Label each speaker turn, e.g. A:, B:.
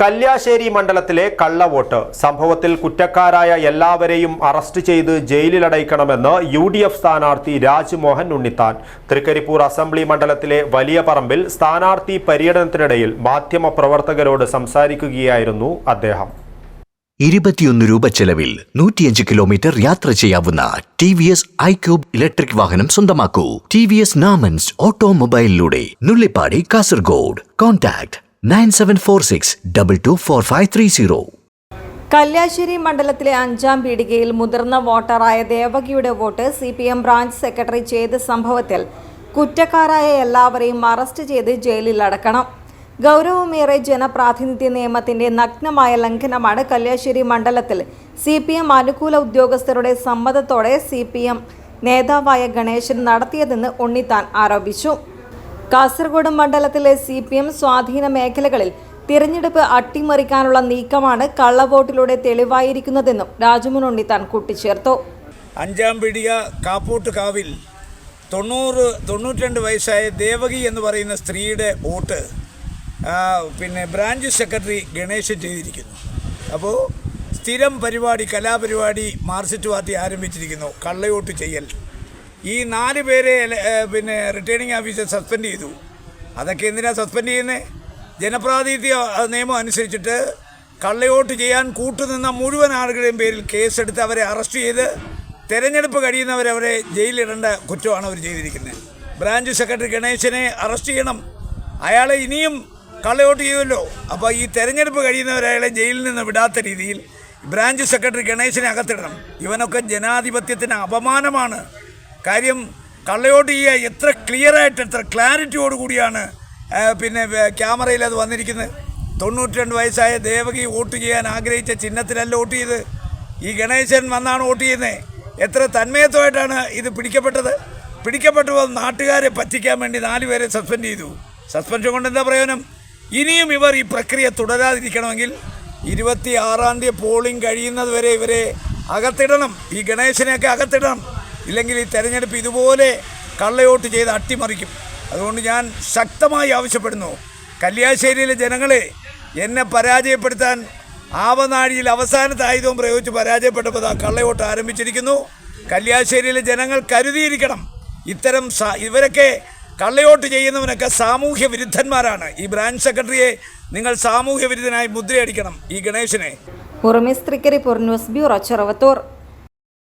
A: കല്യാശ്ശേരി മണ്ഡലത്തിലെ കള്ളവോട്ട്. സംഭവത്തിൽ കുറ്റക്കാരായ എല്ലാവരെയും അറസ്റ്റ് ചെയ്ത് ജയിലിലടയ്ക്കണമെന്ന് യു ഡി എഫ് സ്ഥാനാർത്ഥി രാജ്മോഹൻ ഉണ്ണിത്താൻ. തൃക്കരിപ്പൂർ അസംബ്ലി മണ്ഡലത്തിലെ വലിയ പറമ്പിൽ സ്ഥാനാർത്ഥി പര്യടനത്തിനിടയിൽ മാധ്യമപ്രവർത്തകരോട് സംസാരിക്കുകയായിരുന്നു അദ്ദേഹം.
B: ഇരുപത്തിയൊന്ന് രൂപ ചെലവിൽ നൂറ്റിയഞ്ച് കിലോമീറ്റർ യാത്ര ചെയ്യാവുന്ന T V S iQube electric വാഹനം സ്വന്തമാക്കൂ. ടി വി എസ് നാമൻസ് ഓട്ടോമൊബൈലിലൂടെ Nullippady Kasaragod. Contact nine seven four six double two four five three zero.
C: Kalliasseri മണ്ഡലത്തിലെ അഞ്ചാം പീടികയിൽ മുതിർന്ന വോട്ടറായ ദേവകിയുടെ vote C P M branch secretary ചെയ്ത സംഭവത്തിൽ കുറ്റക്കാരായ എല്ലാവരെയും അറസ്റ്റ് ചെയ്ത് ജയിലിൽ അടക്കണം. ഗൗരവമേറെ ജനപ്രാതിനിധ്യ നിയമത്തിന്റെ നഗ്നമായ ലംഘനമാണ് കല്യാശ്ശേരി മണ്ഡലത്തിൽ സി പി എം അനുകൂല ഉദ്യോഗസ്ഥരുടെ സമ്മതത്തോടെ സി പി എം നേതാവായ ഗണേശൻ നടത്തിയതെന്ന് ഉണ്ണിത്താൻ ആരോപിച്ചു. കാസർഗോഡ് മണ്ഡലത്തിലെ സി പി എം സ്വാധീന മേഖലകളിൽ തിരഞ്ഞെടുപ്പ് അട്ടിമറിക്കാനുള്ള നീക്കമാണ് കള്ളവോട്ടിലൂടെ തെളിവായിരിക്കുന്നതെന്നും രാജമോൻ ഉണ്ണിത്താൻ കൂട്ടിച്ചേർത്തു.
D: അഞ്ചാം പിടിക കാപ്പൂട്ട് കാവിൽ തൊണ്ണൂറ് തൊണ്ണൂറ്റിരണ്ട് വയസ്സായ ദേവകി എന്ന് പറയുന്ന സ്ത്രീയുടെ വോട്ട് പിന്നെ ബ്രാഞ്ച് സെക്രട്ടറി ഗണേശൻ ചെയ്തിരിക്കുന്നു. അപ്പോൾ സ്ഥിരം പരിപാടി കലാപരിപാടി മാർക്സിസ്റ്റ് പാർട്ടി ആരംഭിച്ചിരിക്കുന്നു. കള്ളയോട്ട് ചെയ്യൽ. ഈ നാല് പേരെ പിന്നെ റിട്ടേണിംഗ് ഓഫീസർ സസ്പെൻഡ് ചെയ്തു. അതൊക്കെ എന്തിനാണ് സസ്പെൻഡ് ചെയ്യുന്നത് ജനപ്രാതിനിധ്യ നിയമം അനുസരിച്ചിട്ട് കള്ളയോട്ട് ചെയ്യാൻ കൂട്ടുനിന്ന മുഴുവൻ ആളുകളുടെയും പേരിൽ കേസെടുത്ത് അവരെ അറസ്റ്റ് ചെയ്ത് തെരഞ്ഞെടുപ്പ് കഴിയുന്നവരവരെ ജയിലിടേണ്ട കുറ്റമാണ് അവർ ചെയ്തിരിക്കുന്നത് ബ്രാഞ്ച് സെക്രട്ടറി ഗണേശനെ അറസ്റ്റ് ചെയ്യണം. അയാളെ ഇനിയും കള്ളയോട്ട് ചെയ്യുമല്ലോ. അപ്പോൾ ഈ തെരഞ്ഞെടുപ്പ് കഴിയുന്നവരെ അയാളെ ജയിലിൽ നിന്ന് വിടാത്ത രീതിയിൽ ബ്രാഞ്ച് സെക്രട്ടറി ഗണേശനെ അകത്തിടണം. ഇവനൊക്കെ ജനാധിപത്യത്തിന് അപമാനമാണ്. കാര്യം കള്ളയോട്ട് ചെയ്യുക എത്ര ക്ലിയറായിട്ട് എത്ര ക്ലാരിറ്റിയോട് കൂടിയാണ് പിന്നെ ക്യാമറയിൽ അത് വന്നിരിക്കുന്നത്. തൊണ്ണൂറ്റി രണ്ട് വയസ്സായ ദേവകി വോട്ട് ചെയ്യാൻ ആഗ്രഹിച്ച ചിഹ്നത്തിലല്ല വോട്ട് ചെയ്ത്. ഈ ഗണേശൻ വന്നാണ് വോട്ട് ചെയ്യുന്നത് എത്ര തന്മയത്വമായിട്ടാണ് ഇത് പിടിക്കപ്പെട്ടത്. പിടിക്കപ്പെട്ടപ്പോൾ നാട്ടുകാരെ പറ്റിക്കാൻ വേണ്ടി നാല് പേരെ സസ്പെൻഡ് ചെയ്തു. സസ്പെൻഷൻ കൊണ്ട് എന്താ പ്രയോജനം? ഇനിയും ഇവർ ഈ പ്രക്രിയ തുടരാതിരിക്കണമെങ്കിൽ ഇരുപത്തി ആറാം തീയതി പോളിംഗ് കഴിയുന്നത് വരെ ഇവരെ അകത്തിടണം. ഈ ഗണേശനെയൊക്കെ അകത്തിടണം. ഇല്ലെങ്കിൽ ഈ തെരഞ്ഞെടുപ്പ് ഇതുപോലെ കള്ളയോട്ട് ചെയ്ത് അട്ടിമറിക്കും. അതുകൊണ്ട് ഞാൻ ശക്തമായി ആവശ്യപ്പെടുന്നു കല്യാശ്ശേരിയിലെ ജനങ്ങളെ എന്നെ പരാജയപ്പെടുത്താൻ ആവനാഴിയിൽ അവസാനത്തെ ആയുധവും പ്രയോഗിച്ച് പരാജയപ്പെട്ടപ്പോൾ ആ കള്ളയോട്ട് ആരംഭിച്ചിരിക്കുന്നു. കല്യാശ്ശേരിയിലെ ജനങ്ങൾ കരുതിയിരിക്കണം ഇത്തരം ഇവരൊക്കെ കള്ളയോട്ട് ചെയ്യുന്നവനൊക്കെ സാമൂഹ്യ വിരുദ്ധന്മാരാണ്. ഈ ബ്രാഞ്ച് സെക്രട്ടറിയെ നിങ്ങൾ സാമൂഹ്യ വിരുദ്ധനായി മുദ്രയടിക്കണം ഈ ഗണേശനെ.
C: ഉറുമിസ് പൊർന്യൂസ് ബ്യൂറോ ചെറുവത്തൂർ.